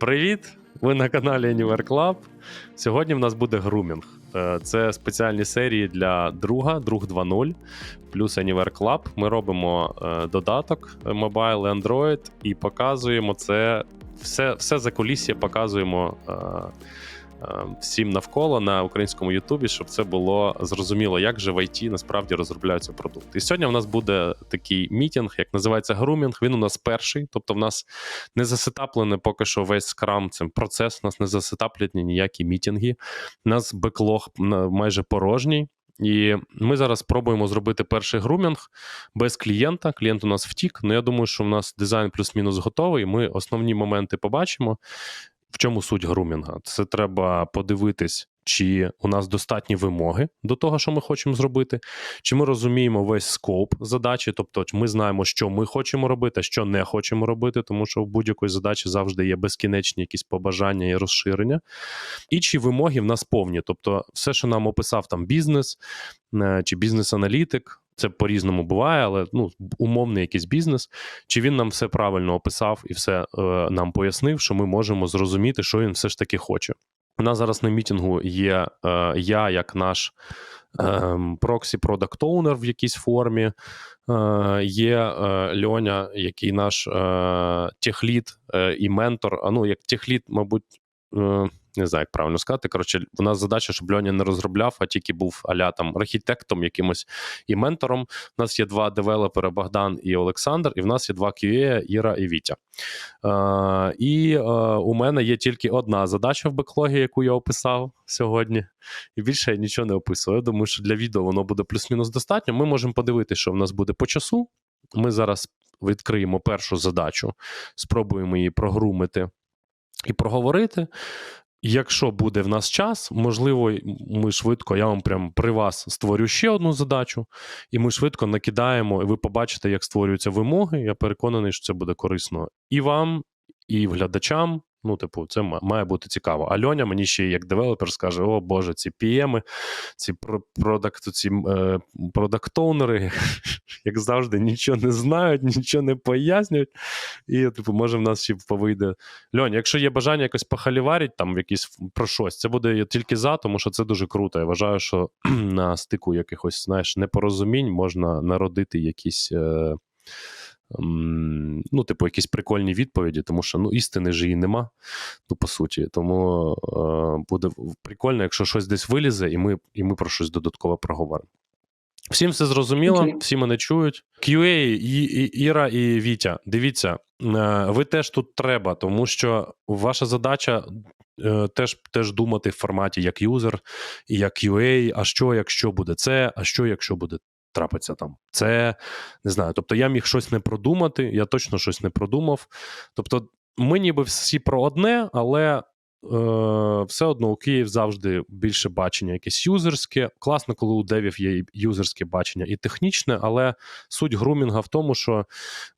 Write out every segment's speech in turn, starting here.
Привіт! Ви на каналі Anywhere Club. Сьогодні в нас буде грумінг. Е, Це спеціальні серії для друга, друг 2.0 плюс Anywhere Club. Ми робимо е, додаток Mobile Android і показуємо це. Все, все за кулісся показуємо е, всім навколо на українському Ютубі, щоб це було зрозуміло, як же в IT насправді розробляються продукти. І сьогодні в нас буде такий мітінг, як називається грумінг. Він у нас перший, тобто в нас не засетаплений поки що весь Scrum, це процес. У нас не засетаплені ніякі мітінги. У нас беклог майже порожній. І ми зараз спробуємо зробити перший грумінг без клієнта. Клієнт у нас втік. Ну я думаю, що в нас дизайн плюс-мінус готовий. Ми основні моменти побачимо. В чому суть грумінга? Це треба подивитись, чи у нас достатні вимоги до того, що ми хочемо зробити, чи ми розуміємо весь скоп задачі, тобто ми знаємо, що ми хочемо робити, а що не хочемо робити, тому що в будь-якої задачі завжди є безкінечні якісь побажання і розширення. І чи вимоги в нас повні, тобто все, що нам описав там бізнес е, чи бізнес-аналітик. Це по-різному буває, але ну, умовний якийсь бізнес. Чи він нам все правильно описав і все е, нам пояснив, що ми можемо зрозуміти, що він все ж таки хоче. У нас зараз на мітингу є е, я, як наш ем, проксі продакт оунер в якійсь формі. Е, є е, Льоня, який наш е, техліт е, і ментор. А ну, як техліт, мабуть, не знаю, як правильно сказати. Коротше, у нас задача, щоб Льоня не розробляв, а тільки був аля там архітектом якимось і ментором. У нас є два девелопери Богдан і Олександр, і в нас є два QA, Іра і Вітя. Е, і е, у мене є тільки одна задача в беклогі, яку я описав сьогодні. І більше я нічого не описую. Я думаю, що для відео воно буде плюс-мінус достатньо. Ми можемо подивитися, що в нас буде по часу. Ми зараз відкриємо першу задачу, спробуємо її прогрумити і проговорити. Якщо буде в нас час, можливо, ми швидко, я вам прям при вас створю ще одну задачу, і ми швидко накидаємо, і ви побачите, як створюються вимоги. Я переконаний, що це буде корисно і вам, і глядачам. Ну, типу, це має бути цікаво. А Льоня мені ще як девелопер скаже: о Боже, ці PM, ці про- продакт, ці е, як завжди, нічого не знають, нічого не пояснюють. І, типу, може, в нас ще повийде. Льонь, якщо є бажання якось похаліварить там в якісь про щось, це буде тільки за, тому що це дуже круто. Я вважаю, що на стику якихось, знаєш, непорозумінь можна народити якісь. Е, Ну, типу, якісь прикольні відповіді, тому що ну, істини ж її нема, ну, по суті. Тому е, буде прикольно, якщо щось десь вилізе, і ми, і ми про щось додатково проговоримо. Всім все зрозуміло, Окей. всі мене чують. QA, і, і, Іра і Вітя, дивіться, е, ви теж тут треба, тому що ваша задача е, теж, теж думати в форматі як юзер і як QA, а що, якщо буде це, а що, якщо буде трапиться там. Це не знаю. Тобто я міг щось не продумати, я точно щось не продумав. Тобто, ми ніби всі про одне, але е, все одно у Київ завжди більше бачення якесь юзерське. Класно, коли у девів є юзерське бачення і технічне, але суть грумінга в тому, що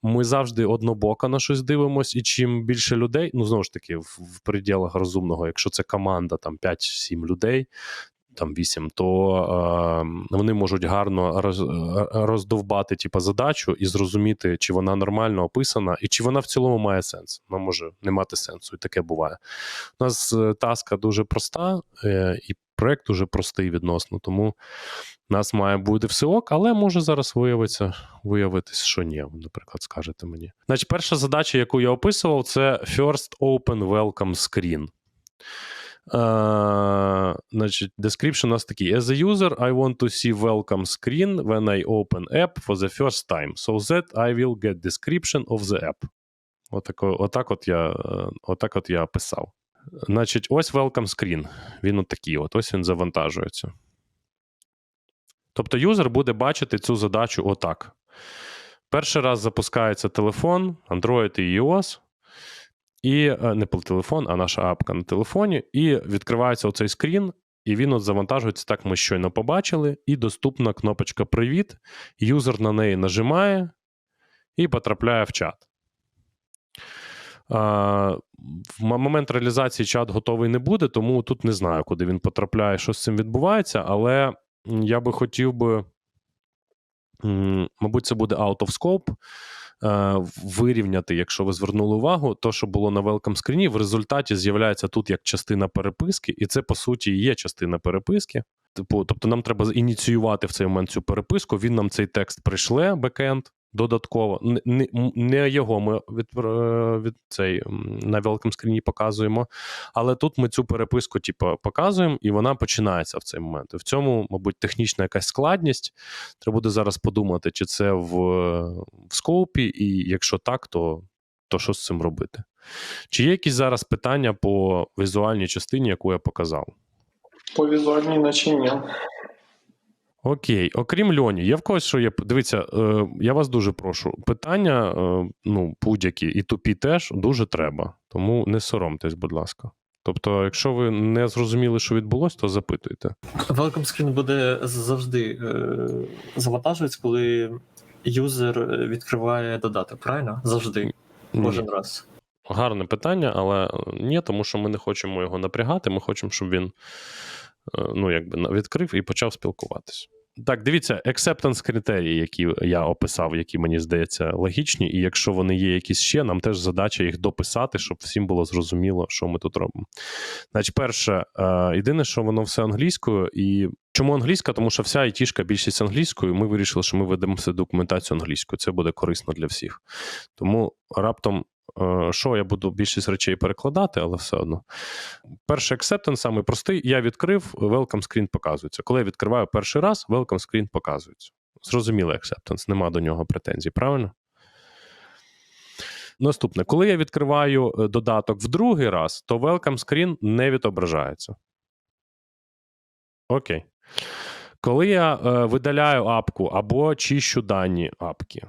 ми завжди однобоко на щось дивимось, і чим більше людей, ну знову ж таки, в, в пределах розумного, якщо це команда там 5-7 людей. Там 8, то е, вони можуть гарно роз, е, роздовбати типу, задачу і зрозуміти, чи вона нормально описана, і чи вона в цілому має сенс. Вона може не мати сенсу, і таке буває. У нас е, таска дуже проста, е, і проект дуже простий відносно, тому нас має бути все ок, але може зараз виявиться, виявитись, що ні, наприклад, скажете мені. Значить, перша задача, яку я описував, це First Open Welcome Screen. Uh, значить, description у нас такий: As a user, I want to see welcome screen when I open app for the first time, so that I will get description of the app. Отако, отак, от я, е, отак от я писав. Значить, ось welcome screen. Він от такий, от, ось він завантажується. Тобто, юзер буде бачити цю задачу отак. Перший раз запускається телефон, Android і iOS. І е, не телефон, а наша апка на телефоні, і відкривається оцей скрін, і він от завантажується так, ми щойно побачили, і доступна кнопочка Привіт. Юзер на неї нажимає і потрапляє в чат. В момент реалізації чат готовий не буде, тому тут не знаю, куди він потрапляє, що з цим відбувається, але я би хотів би, мабуть, це буде out of scope. Е, вирівняти, якщо ви звернули увагу, то, що було на велком скріні, в результаті з'являється тут як частина переписки, і це по суті є частина переписки. Типу, тобто нам треба ініціювати в цей момент цю переписку. Він нам цей текст прийшле, бекенд, додатково. Не, не, його ми від, е, від цей на welcome скріні показуємо. Але тут ми цю переписку, типу, показуємо, і вона починається в цей момент. І в цьому, мабуть, технічна якась складність. Треба буде зараз подумати, чи це в, в скопі, і якщо так, то, то що з цим робити? Чи є якісь зараз питання по візуальній частині, яку я показав? По візуальній наче ні. Окей, окрім льоні, є в когось, що є. Дивіться, е, я вас дуже прошу. Питання, е, ну, будь-які, і тупі теж дуже треба. Тому не соромтесь, будь ласка. Тобто, якщо ви не зрозуміли, що відбулось, то запитуйте. Welcome screen буде завжди е, завантажуватися, коли юзер відкриває додаток, правильно? Завжди, Ні. кожен раз. Гарне питання, але е, ні, тому що ми не хочемо його напрягати. Ми хочемо, щоб він е, ну, якби відкрив і почав спілкуватись. Так, дивіться, acceptance критерії, які я описав, які мені здається логічні, і якщо вони є якісь ще, нам теж задача їх дописати, щоб всім було зрозуміло, що ми тут робимо. Значить, перше, е, єдине, що воно все англійською, і чому англійська? Тому що вся айтішка більшість англійською. Ми вирішили, що ми ведемо всю документацію англійською. Це буде корисно для всіх. Тому раптом Е, Що я буду більшість речей перекладати, але все одно. Перший acceptance самий простий. Я відкрив, welcome screen показується. Коли я відкриваю перший раз, welcome screen показується. Зрозумілий acceptance, нема до нього претензій, правильно? Наступне, коли я відкриваю е, додаток в другий раз, то welcome screen не відображається. Окей. Коли я е, видаляю апку або чищу дані апки,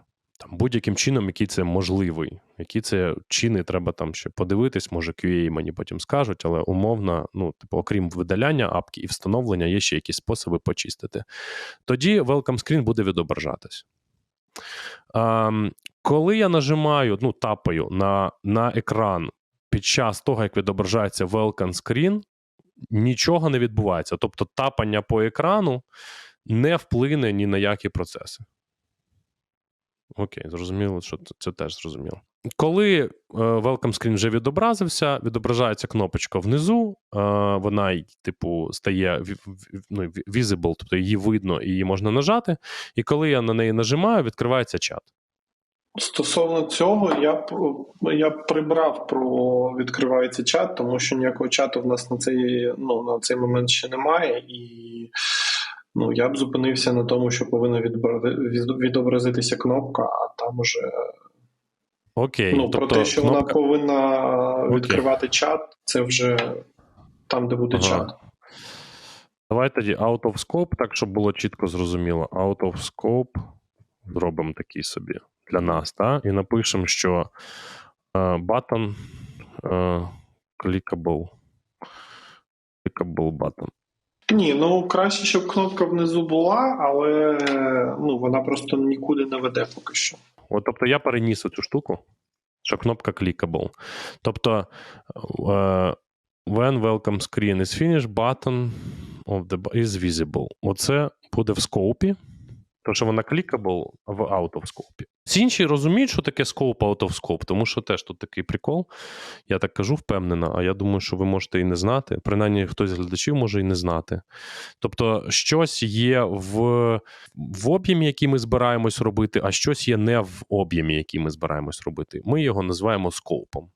там будь-яким чином, який це можливий, які це чини треба там ще подивитись, може QA мені потім скажуть, але умовно, ну, типу, окрім видаляння апки і встановлення, є ще якісь способи почистити. Тоді welcome screen буде відображатись. Ем, коли я нажимаю, ну, тапаю на, на екран під час того, як відображається welcome screen, нічого не відбувається. Тобто тапання по екрану не вплине ні на які процеси. Окей, зрозуміло, що це, теж зрозуміло. Коли е, welcome screen вже відобразився, відображається кнопочка внизу, е, вона, типу, стає ну, visible, тобто її видно і її можна нажати. І коли я на неї нажимаю, відкривається чат. Стосовно цього, я я прибрав про відкривається чат, тому що ніякого чату в нас на цей, ну, на цей момент ще немає, і ну, я б зупинився на тому, що повинна відобразитися кнопка, а там уже Окей, ну, тобто про те, що вона повинна відкривати чат, це вже там, де буде Ага. чат. Давай тоді out of scope, так, щоб було чітко зрозуміло. Out of scope зробимо такий собі для нас, та? і напишемо, що е, button е, clickable. Clickable button. Ні, ну краще, щоб кнопка внизу була, але ну, вона просто нікуди не веде поки що. От, тобто я переніс цю штуку, що кнопка clickable. Тобто, е, when welcome screen is finished, button of the is visible. Оце буде в скопі. Тому що вона clickable в out of scope. Всі інші розуміють, що таке scope out of scope, тому що теж тут такий прикол. Я так кажу впевнено, а я думаю, що ви можете і не знати. Принаймні, хтось з глядачів може і не знати. Тобто, щось є в, в об'ємі, який ми збираємось робити, а щось є не в об'ємі, який ми збираємось робити. Ми його називаємо скопом.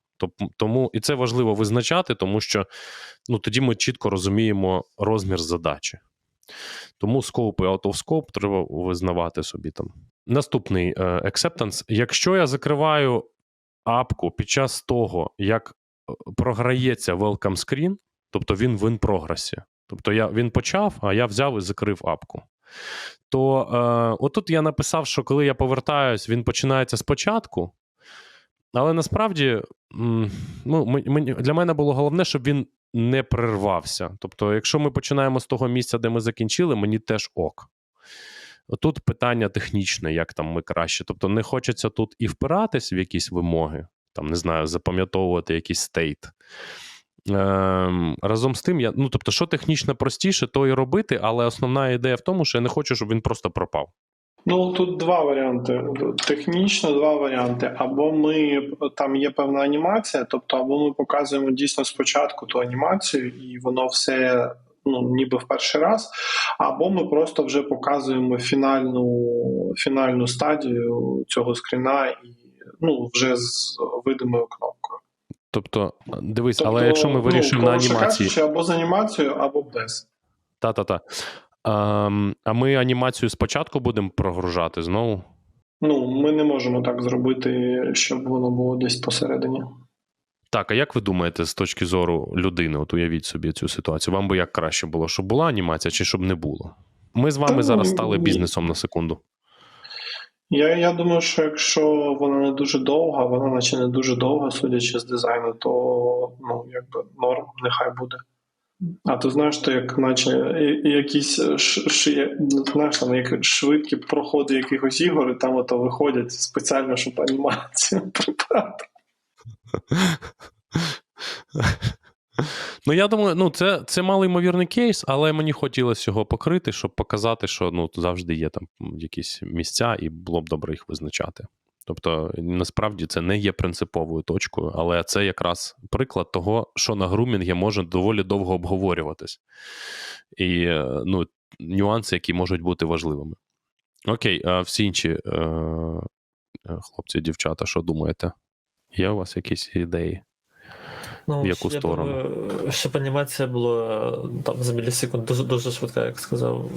Тому і це важливо визначати, тому що ну, тоді ми чітко розуміємо розмір задачі. Тому scope і out of scope треба визнавати собі там. Наступний е, acceptance. Якщо я закриваю апку під час того, як е, програється welcome screen, тобто він в in-прогресі, тобто я, він почав, а я взяв і закрив апку. То е, отут я написав, що коли я повертаюсь, він починається спочатку. Але насправді ну, для мене було головне, щоб він не перервався. Тобто, якщо ми починаємо з того місця, де ми закінчили, мені теж ок. Тут питання технічне, як там ми краще. Тобто, не хочеться тут і впиратись в якісь вимоги, там, не знаю, запам'ятовувати якийсь стейт. Ем, разом з тим, я, ну тобто, що технічно простіше, то і робити, але основна ідея в тому, що я не хочу, щоб він просто пропав. Ну тут два варіанти. Технічно два варіанти. Або ми там є певна анімація, тобто, або ми показуємо дійсно спочатку ту анімацію, і воно все ну ніби в перший раз, або ми просто вже показуємо фінальну фінальну стадію цього скріна і ну вже з видимою кнопкою. Тобто, дивись, Тобто, але якщо ми вирішуємо ну, на анімації. кажучи, або з анімацією, або без. Та-та-та. Ем, а ми анімацію спочатку будемо прогружати знову. Ну, ми не можемо так зробити, щоб воно було десь посередині. Так, а як ви думаєте, з точки зору людини, от уявіть собі цю ситуацію, вам би як краще було, щоб була анімація чи щоб не було? Ми з вами Та, зараз стали бізнесом на секунду. Я, я думаю, що якщо вона не дуже довга, вона наче не дуже довга, судячи з дизайну, то ну, якби норм, нехай буде. А ти знаєш, то як наче якісь ш, ш, знаєш, там, як швидкі проходи якихось ігор, і там ото виходять спеціально, щоб анімацію прибрати. Ну, я думаю, ну це, це малоймовірний кейс, але мені хотілося його покрити, щоб показати, що ну, завжди є там якісь місця, і було б добре їх визначати. Тобто, насправді це не є принциповою точкою, але це якраз приклад того, що на грумінгі може доволі довго обговорюватись. І е, ну, нюанси, які можуть бути важливими. Окей, а всі інші е, е, хлопці, дівчата, що думаєте? Є у вас якісь ідеї? Ну, В яку я сторону? Думаю, щоб анімація була е, там за мілісекунд дуже, дуже швидка, як сказав.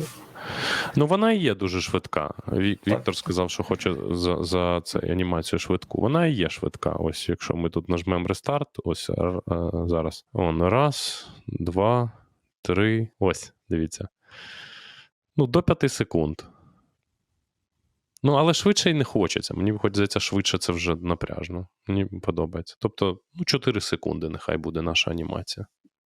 Ну, вона і є дуже швидка. Вік. Віктор сказав, що хоче за, за це анімацію швидку. Вона і є швидка. Ось якщо ми тут нажмемо рестарт, ось е, зараз. Он раз, два, три. Ось, дивіться. Ну, до п'яти секунд. Ну, але швидше й не хочеться. Мені хоч здається, швидше це вже напряжно. Мені подобається. Тобто, ну, 4 секунди нехай буде наша анімація.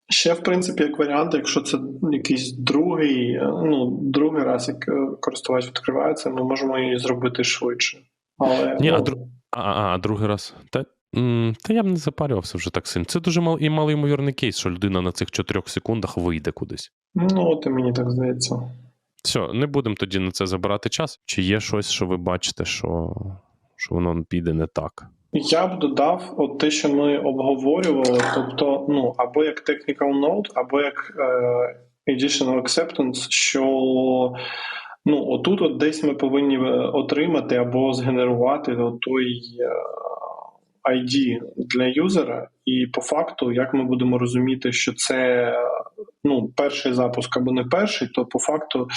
Ще, в принципі, як варіант, якщо це якийсь другий, е, ну, другий раз, як е, користувач відкривається, ми можемо її зробити швидше. Але Ні, а ну, дру- А, а, а другий раз. Та, та я б не запарювався вже так сильно. Це дуже мал, і малоймовірний кейс, що людина на цих чотирьох секундах вийде кудись. ну, от і мені так здається. Все, не будемо тоді на це забирати час. Чи є щось, що ви бачите, що, що воно піде не так? Я б додав от те, що ми обговорювали, тобто, ну, або як technical note, або як е, additional acceptance, що ну, отут от десь ми повинні е, отримати або згенерувати той е, ID для юзера, і по факту, як ми будемо розуміти, що це ну, перший запуск або не перший, то по факту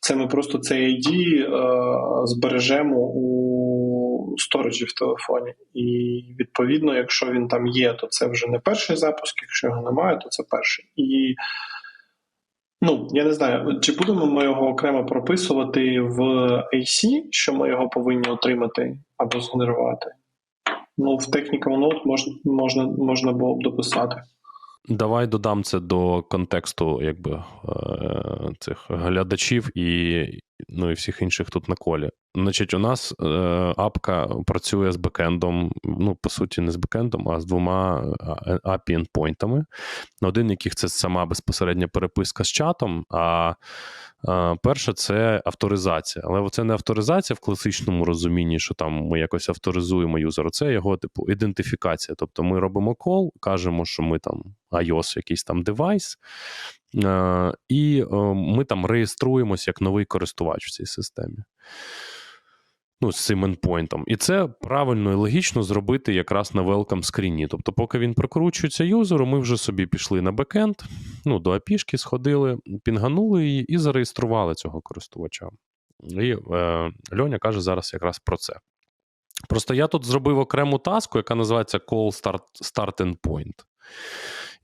це ми просто цей ID е, збережемо у сториджі в телефоні. І відповідно, якщо він там є, то це вже не перший запуск, якщо його немає, то це перший. І ну, я не знаю, чи будемо ми його окремо прописувати в AC, що ми його повинні отримати або згенерувати. Ну, в Technical Note можна, можна, можна було б дописати. Давай додам це до контексту якби, е, цих глядачів і, ну, і всіх інших тут на колі. Значить, у нас е, апка працює з бекендом, ну, по суті, не з бекендом, а з двома е, API endpointами. Один, яких це сама безпосередня переписка з чатом, а е, перше це авторизація. Але це не авторизація в класичному розумінні, що там ми якось авторизуємо юзера. Це його, типу, ідентифікація. Тобто ми робимо кол, кажемо, що ми там iOS, якийсь там девайс, е, і е, ми там реєструємося як новий користувач в цій системі. Ну, з цим ендпойнтом. І це правильно і логічно зробити якраз на welcome скріні. Тобто, поки він прокручується юзеру, ми вже собі пішли на бекенд, ну, до API-шки сходили, пінганули її і зареєстрували цього користувача. І е, Льоня каже зараз якраз про це. Просто я тут зробив окрему таску, яка називається Call Start, start Endpoint.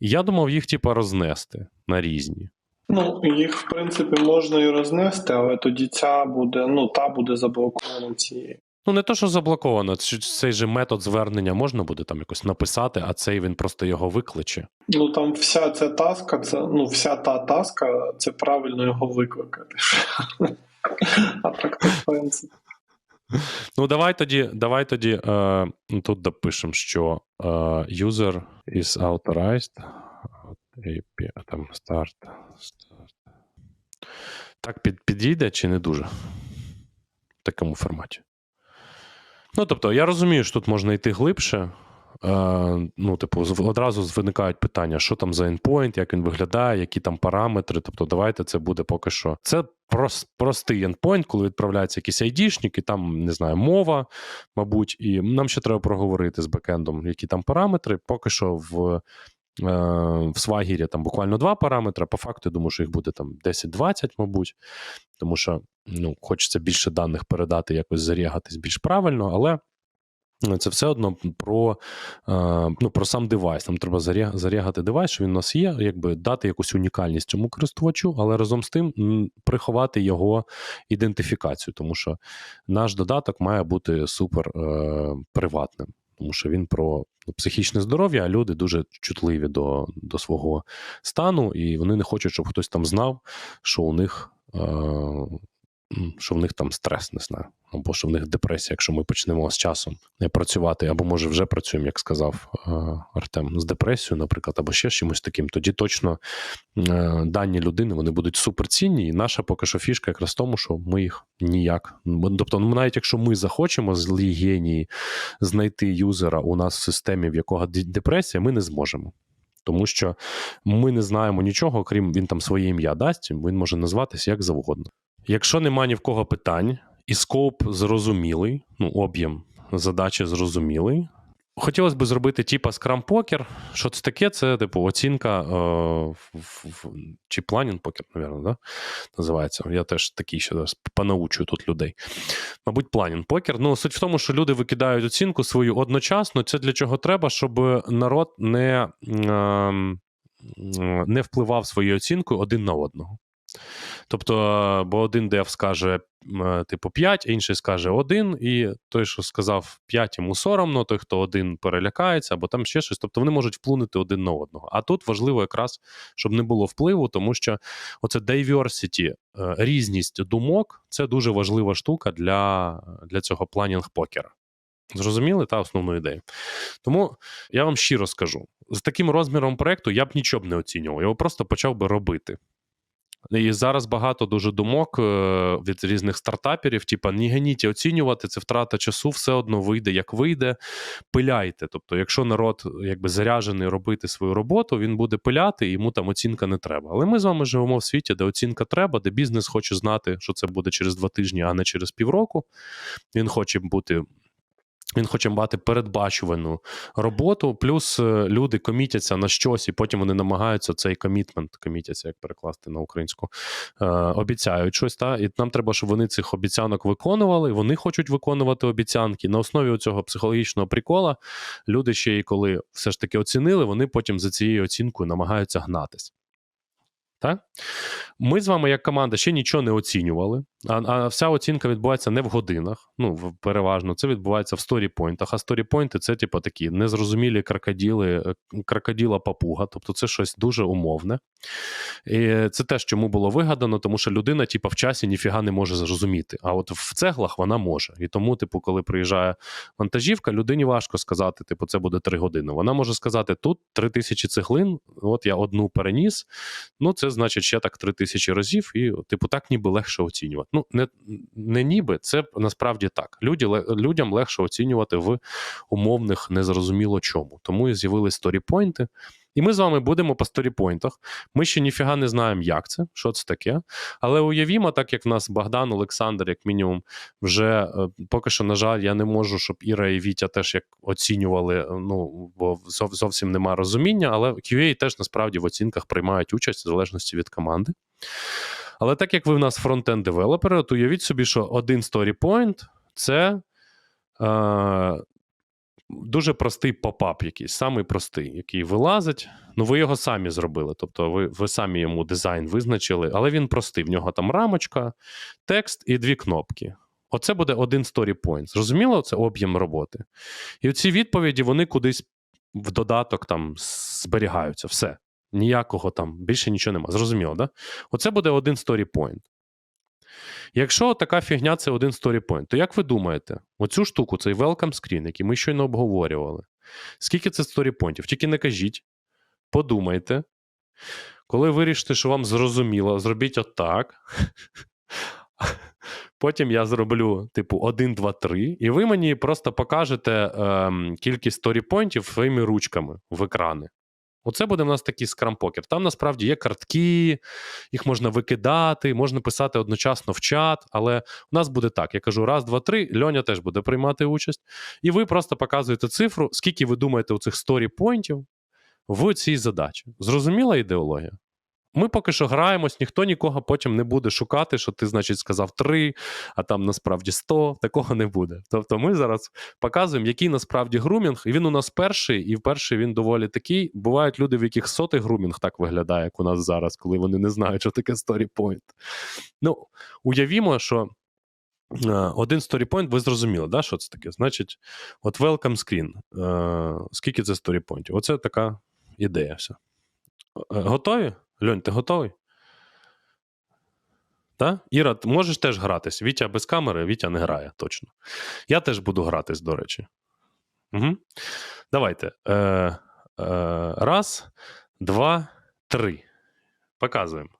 Я думав їх, типа, рознести на різні. Ну, їх, в принципі, можна і рознести, але тоді ця буде, ну, та буде заблокована цією. Ну, не то, що заблоковано, цей же метод звернення можна буде там якось написати, а цей він просто його викличе. Ну там вся ця таска, це ну вся та таска, це правильно його викликати. А так в принципі. Ну, давай тоді, давай тоді е, ну, тут допишемо, що е, user is authorized. Там start. Так, під, підійде чи не дуже? в такому форматі. Ну, тобто, я розумію, що тут можна йти глибше. Е, ну, типу, одразу виникають питання, що там за endpoint, як він виглядає, які там параметри. Тобто, давайте це буде поки що. Це прос, простий endpoint, коли відправляється якийсь айдішник, і там, не знаю, мова, мабуть, і нам ще треба проговорити з бекендом, які там параметри. Поки що в, е, в Swagger там буквально два параметри. По факту, я думаю, що їх буде там 10-20, мабуть, тому що ну, хочеться більше даних передати, якось зарягатись більш правильно, але. Це все одно про, е, ну, про сам девайс. Нам треба заря- зарягати девайс, що він у нас є, якби дати якусь унікальність цьому користувачу, але разом з тим приховати його ідентифікацію, тому що наш додаток має бути супер е, приватним, тому що він про ну, психічне здоров'я, а люди дуже чутливі до, до свого стану, і вони не хочуть, щоб хтось там знав, що у них. Що в них там стрес, не знаю, або що в них депресія, якщо ми почнемо з часом працювати, або може вже працюємо, як сказав е, Артем, з депресією, наприклад, або ще з чимось таким, тоді точно е, дані людини вони будуть суперцінні. І наша поки що фішка якраз в тому, що ми їх ніяк. Тобто, ну, навіть якщо ми захочемо злі генії знайти юзера у нас в системі, в якого депресія, ми не зможемо. Тому що ми не знаємо нічого, крім він там своє ім'я дасть, він може назватися як завгодно. Якщо нема ні в кого питань, і скоп зрозумілий, ну, об'єм задачі зрозумілий. Хотілося б зробити типа скрам покер. Що це таке? Це, типу, оцінка е, в, в, чи планінг покер, мабуть, да? називається. Я теж такий ще зараз понаучую тут людей. Мабуть, планінг покер. Ну, суть в тому, що люди викидають оцінку свою одночасно. Це для чого треба, щоб народ не, ем, не впливав своєю оцінкою один на одного. Тобто, е, бо один дев скаже, типу, 5, інший скаже 1, і той, що сказав 5, йому соромно, той, хто один перелякається, або там ще щось. Тобто вони можуть вплинути один на одного. А тут важливо якраз, щоб не було впливу, тому що оце diversity, е, різність думок це дуже важлива штука для, для цього планінг покера. Зрозуміли та основну ідею. Тому я вам щиро скажу: з таким розміром проекту я б нічого б не оцінював, його просто почав би робити. І зараз багато дуже думок е, від різних стартаперів, типа не ганіть оцінювати, це втрата часу, все одно вийде, як вийде. Пиляйте. Тобто, якщо народ якби заряджений робити свою роботу, він буде пиляти, йому там оцінка не треба. Але ми з вами живемо в світі, де оцінка треба, де бізнес хоче знати, що це буде через два тижні, а не через півроку. Він хоче бути. Він хоче мати передбачувану роботу, плюс е, люди комітяться на щось, і потім вони намагаються цей комітмент, комітяться, як перекласти на українську, е, обіцяють щось. Та? І нам треба, щоб вони цих обіцянок виконували. Вони хочуть виконувати обіцянки. На основі цього психологічного прикола люди ще й коли все ж таки оцінили, вони потім за цією оцінкою намагаються гнатись. Так? Ми з вами, як команда, ще нічого не оцінювали, а, а вся оцінка відбувається не в годинах. Ну, в- переважно, це відбувається в сторіпойнтах. А сторіпойнти це, типу, такі незрозумілі крокоділи, е, крокоділа папуга, тобто це щось дуже умовне. І це теж чому було вигадано, тому що людина, типу, в часі ніфіга не може зрозуміти. А от в цеглах вона може. І тому, типу, коли приїжджає вантажівка, людині важко сказати, типу, це буде три години. Вона може сказати: тут три тисячі цеглин, от я одну переніс. Ну, це значить ще так три тисячі разів, і, типу, так ніби легше оцінювати. Ну, не, не ніби, це насправді так. Люди, людям легше оцінювати в умовних незрозуміло чому. Тому і з'явились сторіпойнти. І ми з вами будемо по сторіпойнтах. Ми ще ніфіга не знаємо, як це, що це таке. Але уявімо, так як в нас Богдан, Олександр, як мінімум, вже е, поки що, на жаль, я не можу, щоб Іра і Вітя теж як оцінювали, е, ну бо зов- зовсім нема розуміння, але QA теж насправді в оцінках приймають участь в залежності від команди. Але так як ви в нас фронтенд девелопери, то уявіть собі, що один story-point – це е, дуже простий попап, якийсь, самий простий, який вилазить. Ну, ви його самі зробили. Тобто, ви, ви самі йому дизайн визначили, але він простий. В нього там рамочка, текст і дві кнопки. Оце буде один story-point. Зрозуміло, це об'єм роботи. І ці відповіді вони кудись в додаток там зберігаються. Все. Ніякого там, більше нічого нема. Зрозуміло, да? Оце буде один story-point. Якщо така фігня це один story-point, то як ви думаєте, оцю штуку, цей welcome screen, який ми щойно обговорювали, скільки це story-pointів? Тільки не кажіть, подумайте. Коли вирішите, що вам зрозуміло, зробіть отак. Потім я зроблю, типу, 1, 2, 3, і ви мені просто покажете ем, кількість сторіпойнтів своїми ручками в екрани. Оце буде в нас такий скрампокер. Там насправді є картки, їх можна викидати, можна писати одночасно в чат, але у нас буде так: я кажу раз, два, три. Льоня теж буде приймати участь. І ви просто показуєте цифру, скільки ви думаєте у цих сторі-пойнтів в цій задачі. Зрозуміла ідеологія? Ми поки що граємось, ніхто нікого потім не буде шукати, що ти, значить, сказав 3, а там насправді 100. Такого не буде. Тобто ми зараз показуємо, який насправді грумінг, і він у нас перший, і перший він доволі такий. Бувають люди, в яких сотий грумінг так виглядає, як у нас зараз, коли вони не знають, що таке сторі-пойнт. Ну, уявімо, що. е, Один сторіпойнт, ви зрозуміли, да, що це таке? Значить, от welcome screen. Е, скільки це сторіпойнтів? Оце така ідея. Все. Е, Готові? Льонь, ти готовий? Так? Іра, можеш теж гратись. Вітя без камери, Вітя не грає, точно. Я теж буду гратись, до речі. Угу. Давайте. Е, е, раз, два, три. Показуємо.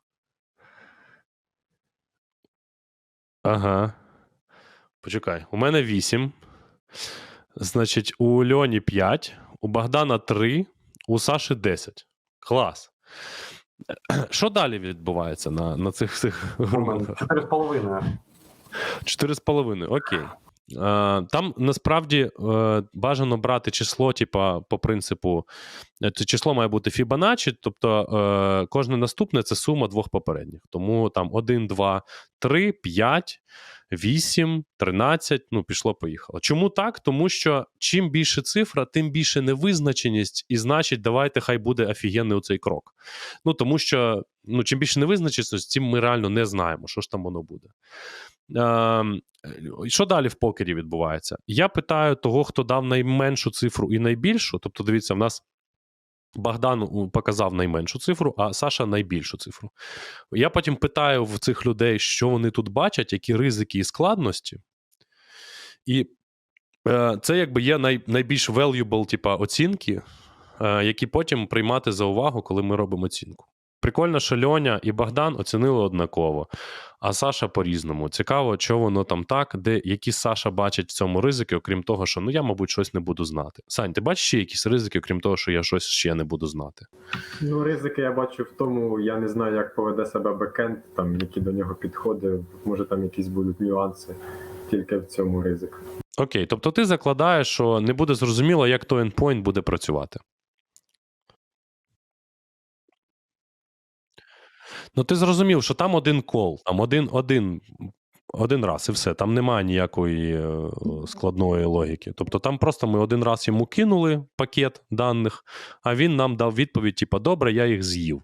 Ага. Почекай. У мене 8. Значить, у Льоні 5, у Богдана 3, у Саші 10. Клас. Що далі відбувається на, на цих всіх грумингах? Чотири з половиною. Чотири з половиною, окей. Там насправді е, бажано брати число, типа, по принципу, е, це число має бути Fibonacci, тобто е, кожне наступне це сума двох попередніх. Тому там 1, 2, 3, 5, 8, 13, ну, пішло, поїхало. Чому так? Тому що чим більше цифра, тим більше невизначеність, і значить, давайте хай буде офігенний оцей крок. Ну, тому що ну, чим більше невизначеності, тим ми реально не знаємо, що ж там воно буде. Ем, що далі в покері відбувається? Я питаю того, хто дав найменшу цифру і найбільшу. Тобто, дивіться, в нас Богдан показав найменшу цифру, а Саша найбільшу цифру. Я потім питаю в цих людей, що вони тут бачать, які ризики і складності. І е, це якби є най, найбільш valuable, типа, оцінки, е, які потім приймати за увагу, коли ми робимо оцінку. Прикольно, що Льоня і Богдан оцінили однаково, а Саша по-різному. Цікаво, що воно там так, де які Саша бачить в цьому ризики, окрім того, що ну я, мабуть, щось не буду знати. Сань, ти бачиш ще якісь ризики, окрім того, що я щось ще не буду знати? Ну, ризики я бачу в тому, я не знаю, як поведе себе бекенд, там, які до нього підходи, може там якісь будуть нюанси, тільки в цьому ризик. Окей, тобто ти закладаєш, що не буде зрозуміло, як той endpoint буде працювати. Ну, ти зрозумів, що там один кол, там один, один, один раз і все. Там немає ніякої е, складної логіки. Тобто там просто ми один раз йому кинули пакет даних, а він нам дав відповідь: типа, добре, я їх з'їв.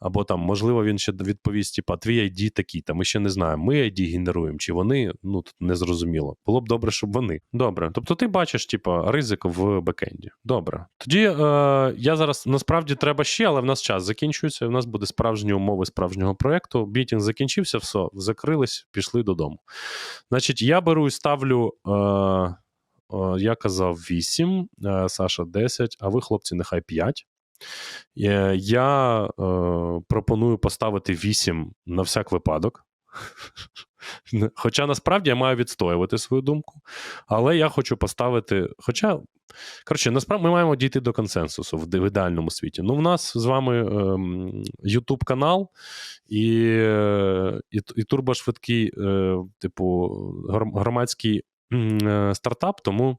Або там, можливо, він ще відповість: типа, твій ID такий, та ми ще не знаємо. Ми ID генеруємо, чи вони, ну тут не зрозуміло. Було б добре, щоб вони. Добре. Тобто ти бачиш, типа, ризик в бекенді. Добре. Тоді е, я зараз насправді треба ще, але в нас час закінчується. В нас буде справжні умови справжнього проєкту. Бітінг закінчився, все, закрились, пішли додому. Значить, я беру і ставлю. Е, е, я казав 8, е, Саша 10, а ви, хлопці, нехай 5. Е, Я е, пропоную поставити 8 на всяк випадок. Хоча насправді я маю відстоювати свою думку, але я хочу поставити. Хоча, коротше, насправді ми маємо дійти до консенсусу в, ідеальному світі. Ну, в нас з вами ем, YouTube канал і, і, і турбошвидкий, е, типу, громадський е, стартап, тому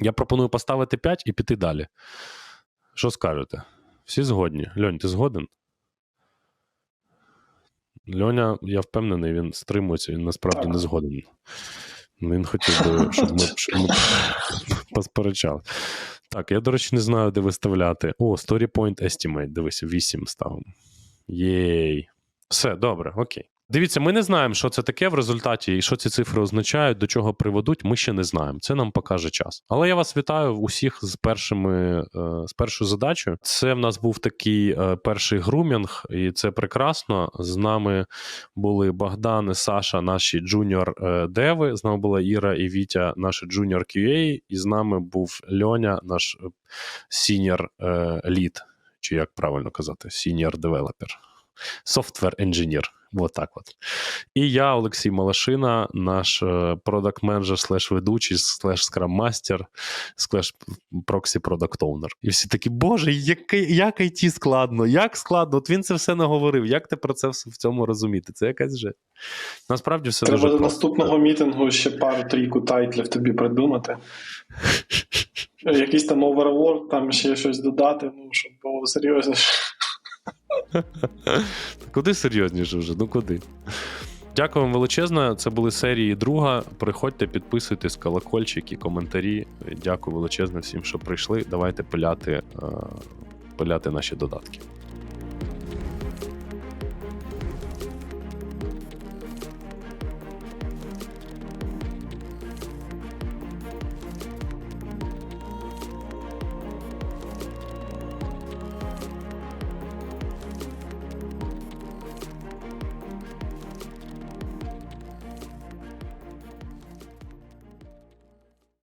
я пропоную поставити 5 і піти далі. Що скажете? Всі згодні. Льонь, ти згоден? Льоня, я впевнений, він стримується, він насправді не згоден. Він хотів би, щоб ми, щоб ми посперечали. Так, я, до речі, не знаю, де виставляти. О, Story Point Estimate. Дивися, 8 ставимо. Єй. Все, добре, окей. Дивіться, ми не знаємо, що це таке в результаті, і що ці цифри означають, до чого приведуть. Ми ще не знаємо. Це нам покаже час. Але я вас вітаю усіх з першими е, з першою задачею. Це в нас був такий е, перший грумінг, і це прекрасно. З нами були Богдан і Саша, наші джуніор е, деви. З нами була Іра і Вітя, наші джуніор QA, і з нами був Льоня, наш сіньор лід, чи як правильно казати, сіньор девелопер. Software Engineer. Вот так от. І я, Олексій Малашина, наш продакт менеджер слеш ведучий, слеш скрам-мастер, слеш проксі продакт оунер. І всі такі, боже, який, як IT складно, як складно. От він це все наговорив. Як ти про це в цьому розуміти? Це якась же. Насправді все Треба дуже до просто. наступного мітингу ще пару-трійку тайтлів тобі придумати. Якийсь там overworld, там ще щось додати, ну, щоб було серйозніше. Куди серйозніше вже? Ну куди? Дякую вам величезно. Це були серії друга. Приходьте, підписуйтесь, колокольчики, коментарі. Дякую величезно всім, що прийшли. Давайте пиляти, е, пиляти наші додатки.